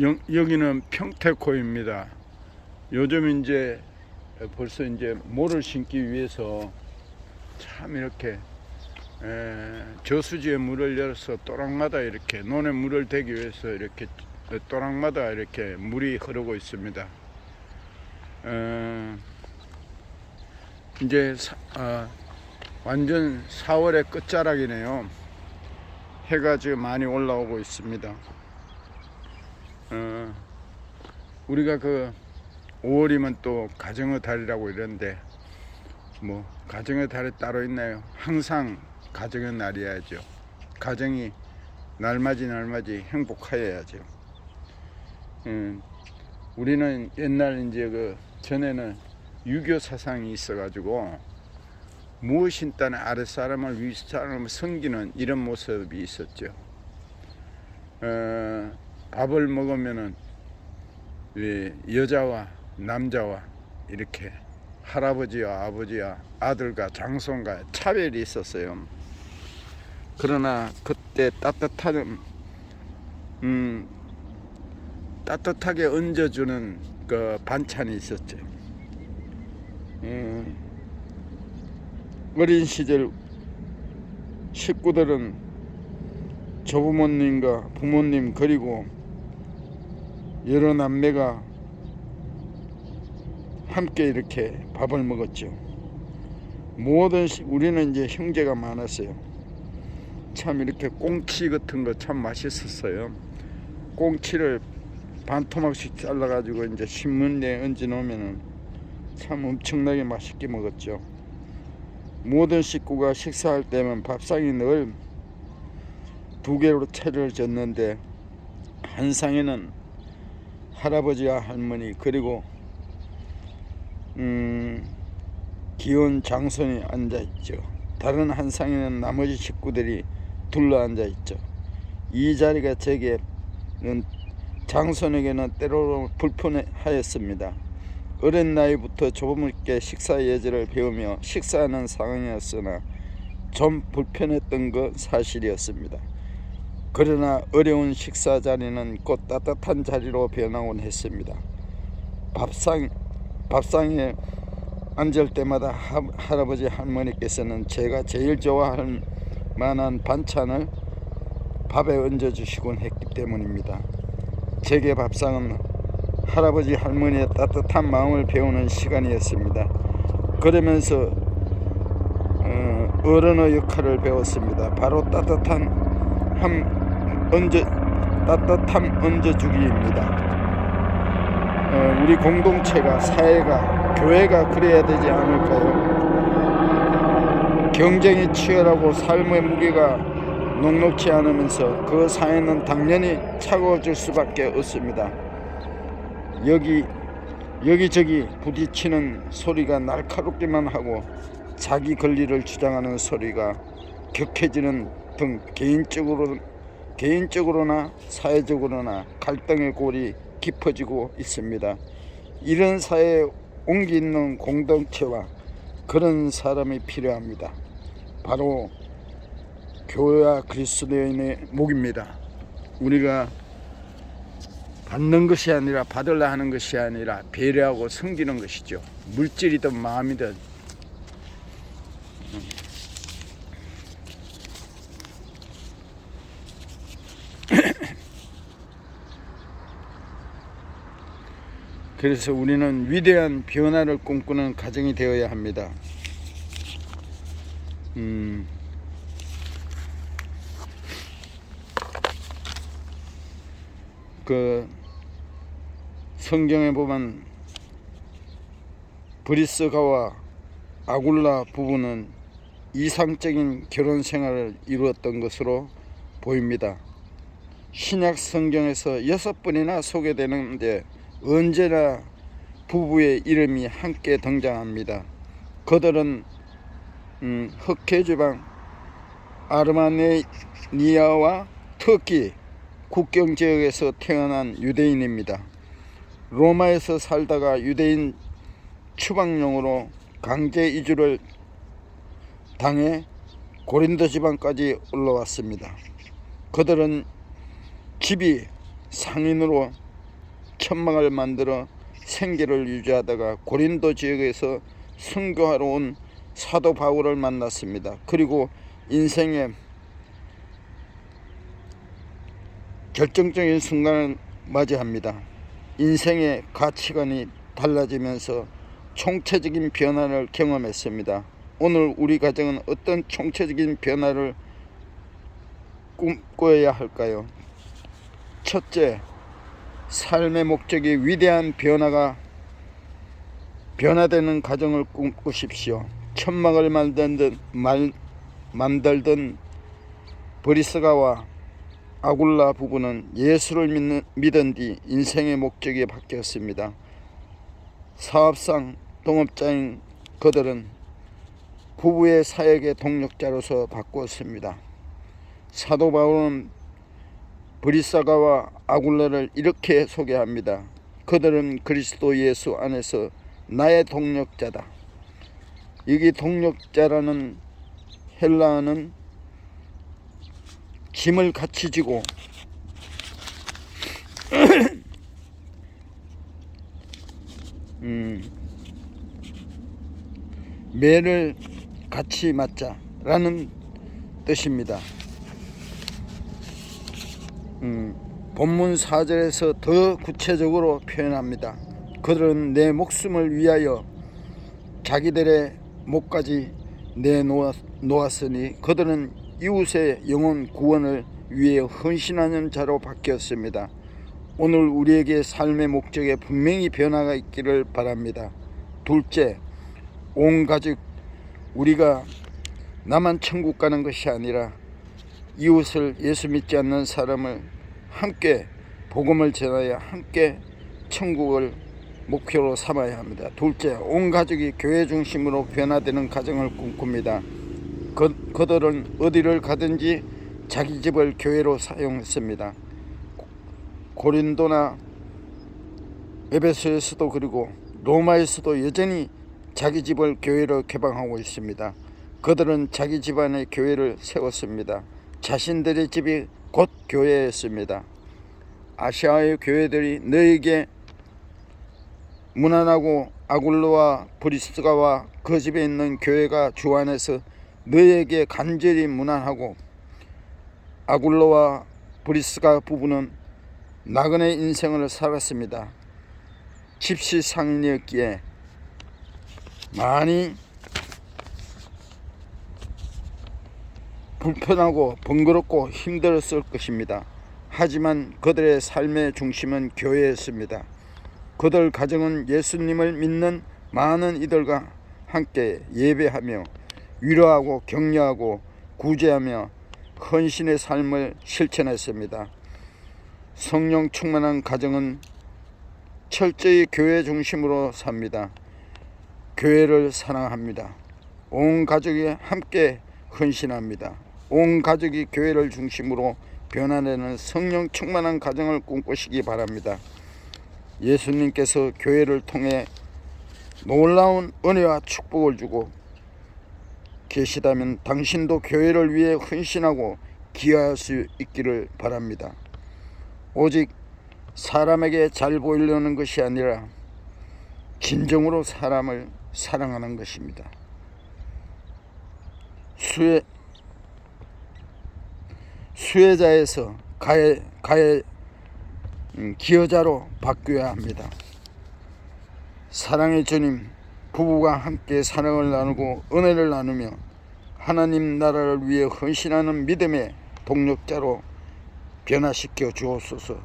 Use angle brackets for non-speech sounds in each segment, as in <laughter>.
여, 여기는 평택호입니다. 요즘 이제 벌써 이제 모를 심기 위해서 참 이렇게 에, 저수지에 물을 열어서 또랑마다 이렇게 논에 물을 대기 위해서 이렇게 또랑마다 이렇게 물이 흐르고 있습니다. 어, 이제 사- 아, 완전 4월의 끝자락이네요. 해가 지금 많이 올라오고 있습니다. 어, 우리가 그 5월이면 또 가정의 달이라고 이러는데 뭐 가정의 달이 따로 있나요? 항상 가정의 날이야죠. 가정이 날맞이 날맞이 행복하여야죠. 음, 우리는 옛날 이제 그 전에는 유교 사상이 있어가지고 무엇인 딴에 아랫사람을 윗사람을 섬기는 이런 모습이 있었죠. 어, 밥을 먹으면은 이 여자와 남자와 이렇게 할아버지와 아버지와 아들과 장손과 차별이 있었어요. 그러나 그때 따뜻한 음 따뜻하게 얹어주는 그 반찬이 있었죠. 음, 어린 시절 식구들은 조부모님과 부모님 그리고 여러 남매가 함께 이렇게 밥을 먹었죠. 모든 시- 우리는 이제 형제가 많았어요. 참 이렇게 꽁치 같은 거 참 맛있었어요. 꽁치를 반 토막씩 잘라가지고 이제 신문에 얹어 놓으면은 참 엄청나게 맛있게 먹었죠. 모든 식구가 식사할 때면 밥상이 늘 두 개로 차를 졌는데 한 상에는 할아버지와 할머니 그리고 음, 귀여운 장손이 앉아 있죠. 다른 한 상에는 나머지 식구들이 둘러 앉아 있죠. 이 자리가 제게는 장손에게는 때로는 불편하였습니다. 어린 나이부터 조부모께 식사 예절을 배우며 식사하는 상황이었으나 좀 불편했던 것 사실이었습니다. 그러나 어려운 식사 자리는 곧 따뜻한 자리로 변하곤 했습니다. 밥상 밥상에 앉을 때마다 하, 할아버지 할머니께서는 제가 제일 좋아할 만한 반찬을 밥에 얹어 주시곤 했기 때문입니다. 제게 밥상은 할아버지 할머니의 따뜻한 마음을 배우는 시간이었습니다. 그러면서 어, 어른의 역할을 배웠습니다. 바로 따뜻한 함 얹어 따뜻함 얹어주기입니다. 어, 우리 공동체가 사회가 교회가 그래야 되지 않을까요? 경쟁이 치열하고 삶의 무게가 녹록지 않으면서 그 사회는 당연히 차가워질 수밖에 없습니다. 여기 여기저기 부딪히는 소리가 날카롭기만 하고 자기 권리를 주장하는 소리가 격해지는 등 개인적으로 개인적으로나 사회적으로나 갈등의 골이 깊어지고 있습니다. 이런 사회에 온기 있는 공동체와 그런 사람이 필요합니다. 바로 교회와 그리스도인의 목입니다. 우리가 받는 것이 아니라 받으려 하는 것이 아니라 배려하고 섬기는 것이죠. 물질이든 마음이든 그래서 우리는 위대한 변화를 꿈꾸는 가정이 되어야 합니다. 음, 그 성경에 보면 브리스가와 아굴라 부부는 이상적인 결혼 생활을 이루었던 것으로 보입니다. 신약 성경에서 여섯 번이나 소개되는데 언제나 부부의 이름이 함께 등장합니다. 그들은 음, 흑해 지방 아르마니아와 터키 국경 지역에서 태어난 유대인입니다. 로마에서 살다가 유대인 추방용으로 강제 이주를 당해 고린도 지방까지 올라왔습니다. 그들은 집이 상인으로 천막을 만들어 생계를 유지하다가 고린도 지역에서 선교하러 온 사도 바울을 만났습니다. 그리고 인생의 결정적인 순간을 맞이합니다. 인생의 가치관이 달라지면서 총체적인 변화를 경험했습니다. 오늘 우리 가정은 어떤 총체적인 변화를 꿈꿔야 할까요? 첫째, 삶의 목적이 위대한 변화가 변화되는 가정을 꿈꾸십시오. 천막을 만들던 말, 만들던 브리스가와 아굴라 부부는 예수를 믿는, 믿은 뒤 인생의 목적이 바뀌었습니다. 사업상 동업자인 그들은 부부의 사역의 동력자로서 바꾸었습니다. 사도 바울은 브리사가와 아굴라를 이렇게 소개합니다. 그들은 그리스도 예수 안에서 나의 동력자다. 여기 동력자라는 헬라어는 짐을 같이 지고 <clears throat> 음, 매를 같이 맞자라는 뜻입니다. 음, 본문 4절에서 더 구체적으로 표현합니다. 그들은 내 목숨을 위하여 자기들의 목까지 내놓았으니 그들은 이웃의 영혼 구원을 위해 헌신하는 자로 바뀌었습니다. 오늘 우리에게 삶의 목적에 분명히 변화가 있기를 바랍니다. 둘째, 온 가족 우리가 나만 천국 가는 것이 아니라 이웃을 예수 믿지 않는 사람을 함께 복음을 전하여 함께 천국을 목표로 삼아야 합니다. 둘째, 온 가족이 교회 중심으로 변화되는 가정을 꿈꿉니다. 그, 그들은 어디를 가든지 자기 집을 교회로 사용했습니다. 고린도나 에베소에서도 그리고 로마에서도 여전히 자기 집을 교회로 개방하고 있습니다. 그들은 자기 집안에 교회를 세웠습니다. 자신들의 집이 곧 교회였습니다. 아시아의 교회들이 너에게 무난하고 아굴로와 브리스가와 그 집에 있는 교회가 주 안에서 너에게 간절히 무난하고 아굴로와 브리스가 부부는 나그네 인생을 살았습니다. 집시 상인이었기에 많이 불편하고 번거롭고 힘들었을 것입니다. 하지만 그들의 삶의 중심은 교회였습니다. 그들 가정은 예수님을 믿는 많은 이들과 함께 예배하며 위로하고 격려하고 구제하며 헌신의 삶을 실천했습니다. 성령 충만한 가정은 철저히 교회 중심으로 삽니다. 교회를 사랑합니다. 온 가족이 함께 헌신합니다. 온 가족이 교회를 중심으로 변화되는 성령 충만한 가정을 꿈꾸시기 바랍니다. 예수님께서 교회를 통해 놀라운 은혜와 축복을 주고 계시다면 당신도 교회를 위해 헌신하고 기여할 수 있기를 바랍니다. 오직 사람에게 잘 보이려는 것이 아니라 진정으로 사람을 사랑하는 것입니다. 수혜 수혜자에서 가해 가해 음, 기여자로 바뀌어야 합니다. 사랑의 주님, 부부가 함께 사랑을 나누고 은혜를 나누며 하나님 나라를 위해 헌신하는 믿음의 동력자로 변화시켜 주옵소서.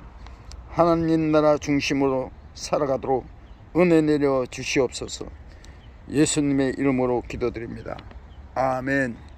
하나님 나라 중심으로 살아가도록 은혜 내려 주시옵소서. 예수님의 이름으로 기도드립니다. 아멘.